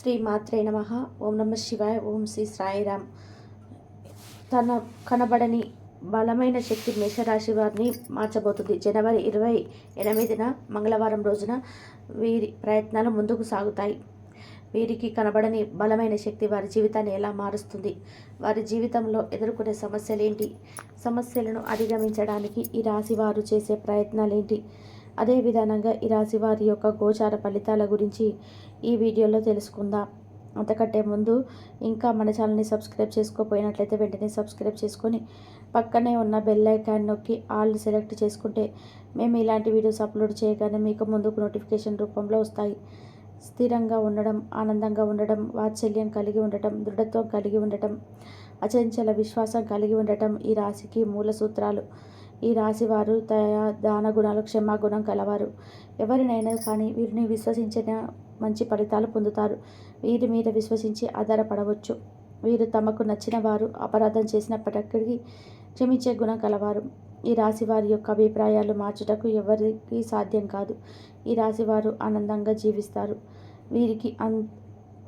శ్రీ మాత్రే నమ. ఓం నమ శివాయ. ఓం శ్రీ సాయిరామ్ తన కనబడని బలమైన శక్తి మేషరాశి వారిని మార్చబోతుంది. జనవరి ఇరవై ఎనిమిదిన మంగళవారం రోజున వీరి ప్రయత్నాలు ముందుకు సాగుతాయి. వీరికి కనబడని బలమైన శక్తి వారి జీవితాన్ని ఎలా మారుస్తుంది? వారి జీవితంలో ఎదుర్కొనే సమస్యలేంటి? సమస్యలను అధిగమించడానికి ఈ రాశి వారు చేసే ప్రయత్నాలేంటి? అదే విధానంగా ఈ రాశి వారి యొక్క గోచార ఫలితాల గురించి ఈ వీడియోలో తెలుసుకుందాం. అంతకంటే ముందు ఇంకా మన ఛానల్ని సబ్స్క్రైబ్ చేసుకోపోయినట్లయితే వెంటనే సబ్స్క్రైబ్ చేసుకొని పక్కనే ఉన్న బెల్ ఐకాన్ నొక్కి ఆల్ సెలెక్ట్ చేసుకుంటే మేము ఇలాంటి వీడియోస్ అప్లోడ్ చేయగానే మీకు ముందుకు నోటిఫికేషన్ రూపంలో వస్తాయి. స్థిరంగా ఉండడం ఆనందంగా ఉండడం వాత్సల్యం కలిగి ఉండటం దృఢత్వం కలిగి ఉండటం అచంచల విశ్వాసం కలిగి ఉండటం ఈ రాశికి మూల సూత్రాలు. ఈ రాశి వారు దయ దాన గుణాలు క్షమాగుణం కలవారు. ఎవరినైనా కానీ వీరిని విశ్వసించిన మంచి ఫలితాలు పొందుతారు. వీరి మీద విశ్వసించి ఆధారపడవచ్చు. వీరు తమకు నచ్చిన వారు అపరాధం చేసినప్పటికీ క్షమించే గుణం కలవారు. ఈ రాశి వారి యొక్క అభిప్రాయాలు మార్చుటకు ఎవరికి సాధ్యం కాదు. ఈ రాశి వారు ఆనందంగా జీవిస్తారు. వీరికి అన్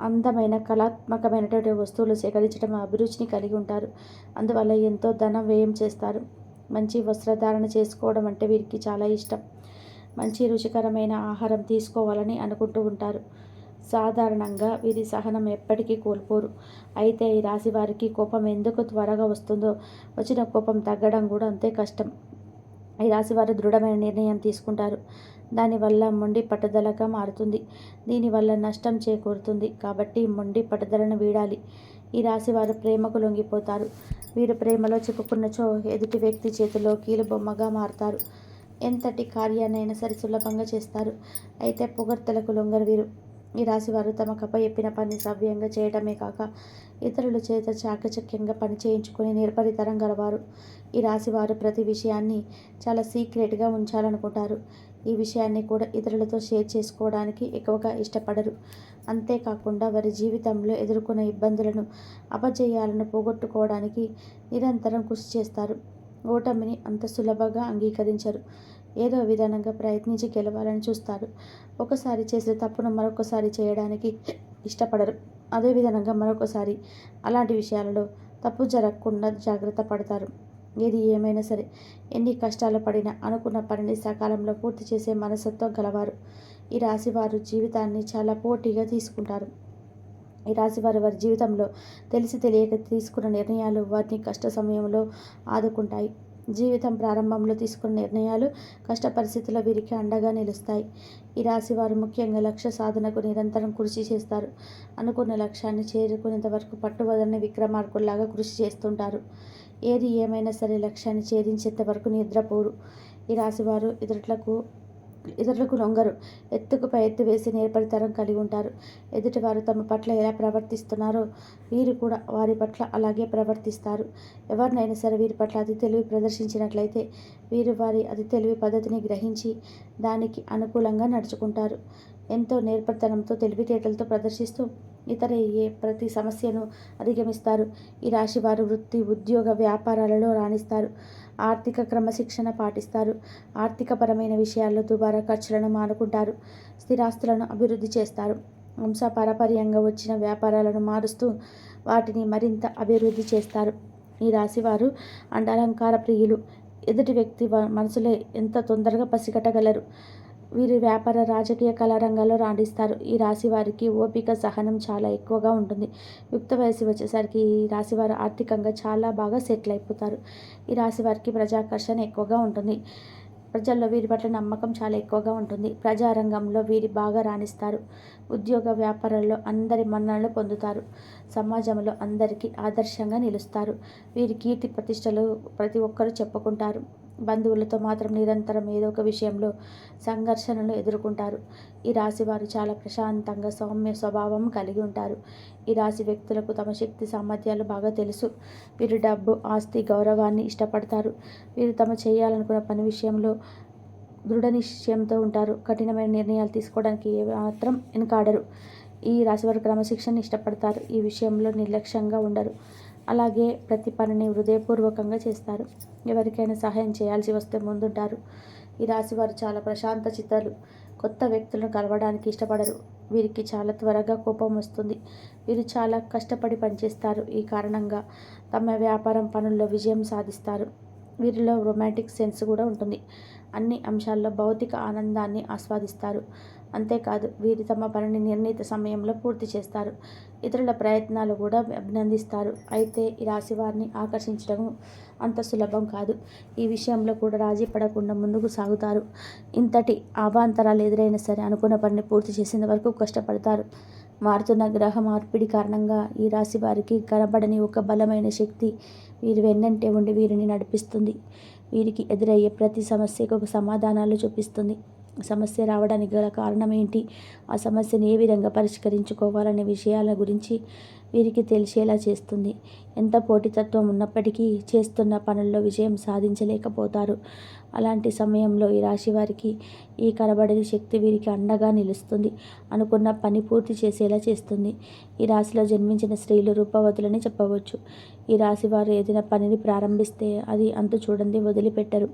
అందమైన కళాత్మకమైనటువంటి వస్తువులు సేకరించడం అభిరుచిని కలిగి ఉంటారు. అందువల్ల ఎంతో ధనం వ్యయం చేస్తారు. మంచి వస్త్రధారణ చేసుకోవడం అంటే వీరికి చాలా ఇష్టం. మంచి రుచికరమైన ఆహారం తీసుకోవాలని అనుకుంటూ ఉంటారు. సాధారణంగా వీరి సహనం ఎప్పటికీ కోల్పోరు. అయితే ఈ రాశి వారికి కోపం ఎందుకు త్వరగా వస్తుందో వచ్చిన కోపం తగ్గడం కూడా అంతే కష్టం. ఈ రాశి వారు దృఢమైన నిర్ణయం తీసుకుంటారు. దానివల్ల మొండి పట్టుదలగా మారుతుంది. దీనివల్ల నష్టం చేకూరుతుంది. కాబట్టి మొండి పట్టుదలను వీడాలి. ఈ రాశి వారు ప్రేమకు లొంగిపోతారు. వీరు ప్రేమలో చిక్కుకున్నచో ఎదుటి వ్యక్తి చేతిలో కీలు బొమ్మగా మారుతారు. ఎంతటి కార్యాన్నైనా సరే సులభంగా చేస్తారు. అయితే పొగడ్తలకు లొంగరు వీరు. ఈ రాశివారు తమ కప్ప చెప్పిన పని సవ్యంగా చేయడమే కాక ఇతరుల చేత చాకచక్యంగా పని చేయించుకుని నిర్పరితరం గలవారు. ఈ రాశివారు ప్రతి విషయాన్ని చాలా సీక్రెట్గా ఉంచాలనుకుంటారు. ఈ విషయాన్ని కూడా ఇతరులతో షేర్ చేసుకోవడానికి ఎక్కువగా ఇష్టపడరు. అంతేకాకుండా వారి జీవితంలో ఎదుర్కొన్న ఇబ్బందులను అపజయాలను పోగొట్టుకోవడానికి నిరంతరం కృషి చేస్తారు. ఓటమిని అంత సులభంగా అంగీకరించరు. ఏదో విధానంగా ప్రయత్నించి గెలవాలని చూస్తారు. ఒకసారి చేసే తప్పును మరొకసారి చేయడానికి ఇష్టపడరు. అదే విధంగా మరొకసారి అలాంటి విషయాలలో తప్పు జరగకుండా జాగ్రత్త పడతారు. ఏది ఏమైనా సరే ఎన్ని కష్టాలు పడినా అనుకున్న పనిని సకాలంలో పూర్తి చేసే మనసత్వం గలవారు. ఈ రాశివారు జీవితాన్ని చాలా పోటీగా తీసుకుంటారు. ఈ రాశివారు వారి జీవితంలో తెలిసి తెలియక తీసుకున్న నిర్ణయాలు వారిని కష్ట సమయంలో ఆదుకుంటాయి. జీవితం ప్రారంభంలో తీసుకున్న నిర్ణయాలు కష్ట పరిస్థితుల్లో వీరికి అండగా నిలుస్తాయి. ఈ రాశి వారు ముఖ్యంగా లక్ష్య సాధనకు నిరంతరం కృషి చేస్తారు. అనుకున్న లక్ష్యాన్ని చేరుకునేంత వరకు పట్టువదలని విక్రమార్కుల్లాగా కృషి చేస్తుంటారు. ఏది ఏమైనా సరే లక్ష్యాన్ని ఛేదించేంత వరకు నిద్రపోరు. ఈ రాశివారు ఇతరులకు ఇతరులకు లొంగరు. ఎత్తుకు పై ఎత్తు వేసి నేర్పరితరం కలిగి ఉంటారు. ఎదుటివారు తమ పట్ల ఎలా ప్రవర్తిస్తున్నారో వీరు కూడా వారి పట్ల అలాగే ప్రవర్తిస్తారు. ఎవరినైనా సరే వీరి పట్ల అతి తెలివి ప్రదర్శించినట్లయితే వీరు వారి అతి తెలివి పద్ధతిని గ్రహించి దానికి అనుకూలంగా నడుచుకుంటారు. ఎంతో నేర్పరితనంతో తెలివితేటలతో ప్రదర్శిస్తూ ఇతర ఏ ప్రతి సమస్యను అధిగమిస్తారు. ఈ రాశి వారు వృత్తి ఉద్యోగ వ్యాపారాలలో రాణిస్తారు. ఆర్థిక క్రమశిక్షణ పాటిస్తారు. ఆర్థికపరమైన విషయాల్లో దుబారా ఖర్చులను మానుకుంటారు. స్థిరాస్తులను అభివృద్ధి చేస్తారు. వంశపారపర్యంగా వచ్చిన వ్యాపారాలను మారుస్తూ వాటిని మరింత అభివృద్ధి చేస్తారు. ఈ రాశివారు అండలంకార ప్రియులు. ఎదుటి వ్యక్తి మనసులో ఎంత తొందరగా పసిగట్టగలరు? వీరి వ్యాపార రాజకీయ కళారంగాల్లో రాణిస్తారు. ఈ రాశి వారికి ఓపిక సహనం చాలా ఎక్కువగా ఉంటుంది. యుక్త వయసు వచ్చేసరికి ఈ రాశి వారు ఆర్థికంగా చాలా బాగా సెటిల్ అయిపోతారు. ఈ రాశి వారికి ప్రజాకర్షణ ఎక్కువగా ఉంటుంది. ప్రజల్లో వీరి పట్ల నమ్మకం చాలా ఎక్కువగా ఉంటుంది. ప్రజారంగంలో వీరి బాగా రాణిస్తారు. ఉద్యోగ వ్యాపారాల్లో అందరి మన్ననలు పొందుతారు. సమాజంలో అందరికీ ఆదర్శంగా నిలుస్తారు. వీరి కీర్తి ప్రతిష్టలు ప్రతి ఒక్కరూ చెప్పుకుంటారు. బంధువులతో మాత్రం నిరంతరం ఏదో ఒక విషయంలో సంఘర్షణలు ఎదుర్కొంటారు. ఈ రాశి వారు చాలా ప్రశాంతంగా సౌమ్య స్వభావం కలిగి ఉంటారు. ఈ రాశి వ్యక్తులకు తమ శక్తి సామర్థ్యాలు బాగా తెలుసు. వీరు డబ్బు ఆస్తి గౌరవాన్ని ఇష్టపడతారు. వీరు తమ చేయాలనుకున్న పని విషయంలో దృఢ నిశ్చయంతో ఉంటారు. కఠినమైన నిర్ణయాలు తీసుకోవడానికి మాత్రం వెనకాడరు. ఈ రాశివారు క్రమశిక్షణ ఇష్టపడతారు. ఈ విషయంలో నిర్లక్ష్యంగా ఉండరు. అలాగే ప్రతి పనిని హృదయపూర్వకంగా చేస్తారు. ఎవరికైనా సహాయం చేయాల్సి వస్తే ముందుంటారు. ఈ రాశి వారు చాలా ప్రశాంత చిత్తాలు. కొత్త వ్యక్తులను కలవడానికి ఇష్టపడరు. వీరికి చాలా త్వరగా కోపం వస్తుంది. వీరు చాలా కష్టపడి పనిచేస్తారు. ఈ కారణంగా తమ వ్యాపారం పనుల్లో విజయం సాధిస్తారు. వీరిలో రొమాంటిక్ సెన్స్ కూడా ఉంటుంది. అన్ని అంశాల్లో భౌతిక ఆనందాన్ని ఆస్వాదిస్తారు. అంతేకాదు వీరు తమ పనిని నిర్ణీత సమయంలో పూర్తి చేస్తారు. ఇతరుల ప్రయత్నాలు కూడా అభినందిస్తారు. అయితే ఈ రాశి వారిని ఆకర్షించడం అంత సులభం కాదు. ఈ విషయంలో కూడా రాజీ పడకుండా ముందుకు సాగుతారు. ఇంతటి అవాంతరాలు ఎదురైనా సరే అనుకున్న పనిని పూర్తి చేసేంత వరకు కష్టపడతారు. మారుతున్న గ్రహ మార్పిడి కారణంగా ఈ రాశి వారికి కనబడని ఒక బలమైన శక్తి వీరి వెన్నంటే ఉండి వీరిని నడిపిస్తుంది. వీరికి ఎదురయ్యే ప్రతి సమస్యకు ఒక సమాధానాలు చూపిస్తుంది. సమస్య రావడానికి గల కారణం ఏంటి? ఆ సమస్యను ఏ విధంగా పరిష్కరించుకోవాలనే విషయాల గురించి వీరికి తెలిసేలా చేస్తుంది. ఎంత పోటీతత్వం ఉన్నప్పటికీ చేస్తున్న పనుల్లో విజయం సాధించలేకపోతారు. అలాంటి సమయంలో ఈ రాశి వారికి ఈ కనబడని శక్తి వీరికి అండగా నిలుస్తుంది. అనుకున్న పని పూర్తి చేసేలా చేస్తుంది. ఈ రాశిలో జన్మించిన స్త్రీలు రూపవతులని చెప్పవచ్చు. ఈ రాశి వారు ఏదైనా పనిని ప్రారంభిస్తే అది అంతు చూడండి వదిలిపెట్టరు.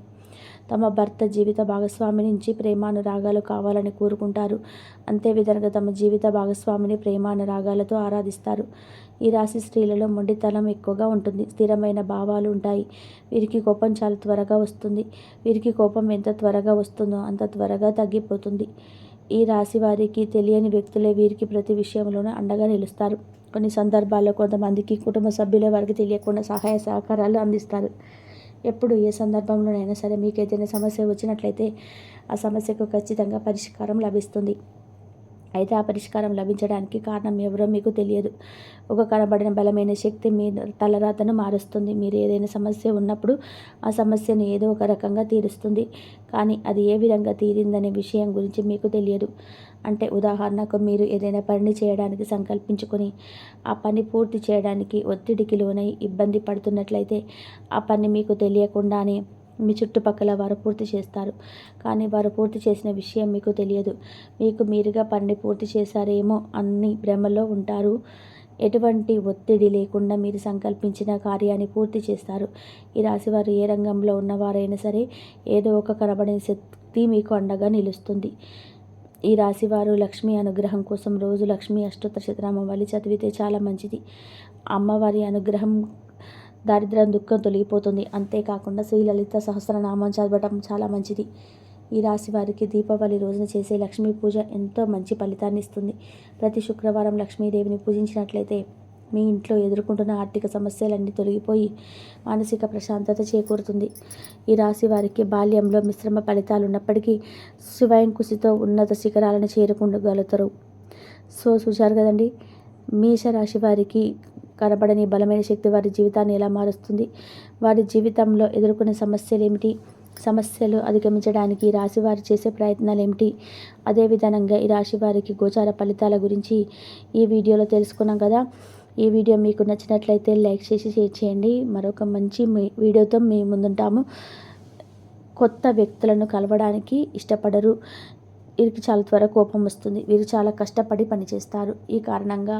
తమ భర్త జీవిత భాగస్వామి నుంచి ప్రేమానురాగాలు కావాలని కోరుకుంటారు. అంతే విధంగా తమ జీవిత భాగస్వామిని ప్రేమానురాగాలతో ఆరాధిస్తారు. ఈ రాశి స్త్రీలలో మొండితనం ఎక్కువగా ఉంటుంది. స్థిరమైన భావాలు ఉంటాయి. వీరికి కోపం చాలా త్వరగా వస్తుంది. వీరికి కోపం ఎంత త్వరగా వస్తుందో అంత త్వరగా తగ్గిపోతుంది. ఈ రాశి వారికి తెలియని వ్యక్తులే వీరికి ప్రతి విషయంలోనూ అండగా నిలుస్తారు. కొన్ని సందర్భాల్లో కొంతమందికి కుటుంబ సభ్యులే వారికి తెలియకుండా సహాయ సహకారాలు అందిస్తారు. ఎప్పుడు ఏ సందర్భంలోనైనా సరే మీకు ఏదైనా సమస్య వచ్చినట్లయితే ఆ సమస్యకు ఖచ్చితంగా పరిష్కారం లభిస్తుంది. అయితే ఆ పరిష్కారం లభించడానికి కారణం ఎవరో మీకు తెలియదు. ఒక కనబడిన బలమైన శక్తి మీ తలరాతను మారుస్తుంది. మీరు ఏదైనా సమస్య ఉన్నప్పుడు ఆ సమస్యను ఏదో ఒక రకంగా తీరుస్తుంది. కానీ అది ఏ విధంగా తీరిందనే విషయం గురించి మీకు తెలియదు. అంటే ఉదాహరణకు మీరు ఏదైనా పని చేయడానికి సంకల్పించుకొని ఆ పని పూర్తి చేయడానికి ఒత్తిడికి లోనై ఇబ్బంది పడుతున్నట్లయితే ఆ పని మీకు తెలియకుండానే మీ చుట్టుపక్కల వారు పూర్తి చేస్తారు. కానీ వారు పూర్తి చేసిన విషయం మీకు తెలియదు. మీకు మీరుగా పని పూర్తి చేశారేమో అన్ని భ్రమలో ఉంటారు. ఎటువంటి ఒత్తిడి లేకుండా మీరు సంకల్పించిన కార్యాన్ని పూర్తి చేస్తారు. ఈ రాశివారు ఏ రంగంలో ఉన్నవారైనా సరే ఏదో ఒక కనబడిన శక్తి మీకు అండగా నిలుస్తుంది. ఈ రాశివారు లక్ష్మీ అనుగ్రహం కోసం రోజు లక్ష్మీ అష్టోత్తర శతనామం వల్లి చదివితే చాలా మంచిది. అమ్మవారి అనుగ్రహం దారిద్ర్యం దుఃఖం తొలగిపోతుంది. అంతేకాకుండా శ్రీలలిత సహస్రనామం చదవటం చాలా మంచిది. ఈ రాశి వారికి దీపావళి రోజున చేసే లక్ష్మీ పూజ ఎంతో మంచి ఫలితాన్ని ఇస్తుంది. ప్రతి శుక్రవారం లక్ష్మీదేవిని పూజించినట్లయితే మీ ఇంట్లో ఎదుర్కొంటున్న ఆర్థిక సమస్యలన్నీ తొలగిపోయి మానసిక ప్రశాంతత చేకూరుతుంది. ఈ రాశి వారికి బాల్యంలో మిశ్రమ ఫలితాలు ఉన్నప్పటికీ స్వయం ఉన్నత శిఖరాలను చేరుకుండగలుగుతారు. సో చూశారు కదండి? మేషరాశి వారికి కనబడని బలమైన శక్తి వారి జీవితాన్ని ఎలా మారుస్తుంది? వారి జీవితంలో ఎదుర్కొనే సమస్యలు ఏమిటి సమస్యలు అధిగమించడానికి రాశి వారు చేసే ప్రయత్నాలు ఏమిటి అదేవిధంగా ఈ రాశి వారికి గోచార ఫలితాల గురించి ఈ వీడియోలో తెలుసుకున్నాం కదా. ఈ వీడియో మీకు నచ్చినట్లయితే లైక్ చేసి షేర్ చేయండి. మరొక మంచి వీడియోతో మేము ముందుంటాము. కొత్త వ్యక్తులను కలవడానికి ఇష్టపడరు. వీరికి చాలా త్వర కోపం వస్తుంది. వీరు చాలా కష్టపడి పనిచేస్తారు. ఈ కారణంగా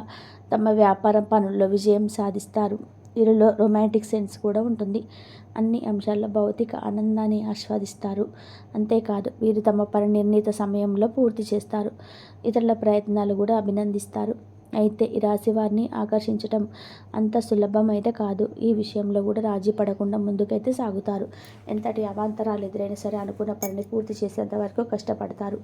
తమ వ్యాపారం పనుల్లో విజయం సాధిస్తారు. వీరిలో రొమాంటిక్ సెన్స్ కూడా ఉంటుంది. అన్ని అంశాల్లో భౌతిక ఆనందాన్ని ఆస్వాదిస్తారు. అంతేకాదు వీరు తమ పని నిర్ణీత సమయంలో పూర్తి చేస్తారు. ఇతరుల ప్రయత్నాలు కూడా అభినందిస్తారు. అయితే ఈ రాశి వారిని ఆకర్షించటం అంత సులభమైతే కాదు. ఈ విషయంలో కూడా రాజీ పడకుండా ముందుకైతే సాగుతారు. ఎంతటి అవాంతరాలు ఎదురైనా సరే అనుకున్న పనిని పూర్తి చేసేంత వరకు కష్టపడతారు.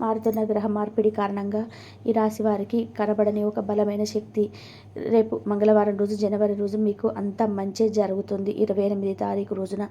మారుతున్న గ్రహ మార్పిడి కారణంగా ఈ రాశి వారికి కనబడని ఒక బలమైన శక్తి రేపు మంగళవారం రోజు జనవరి రోజు మీకు అంత మంచి జరుగుతుంది. ఇరవై ఎనిమిది తారీఖు రోజున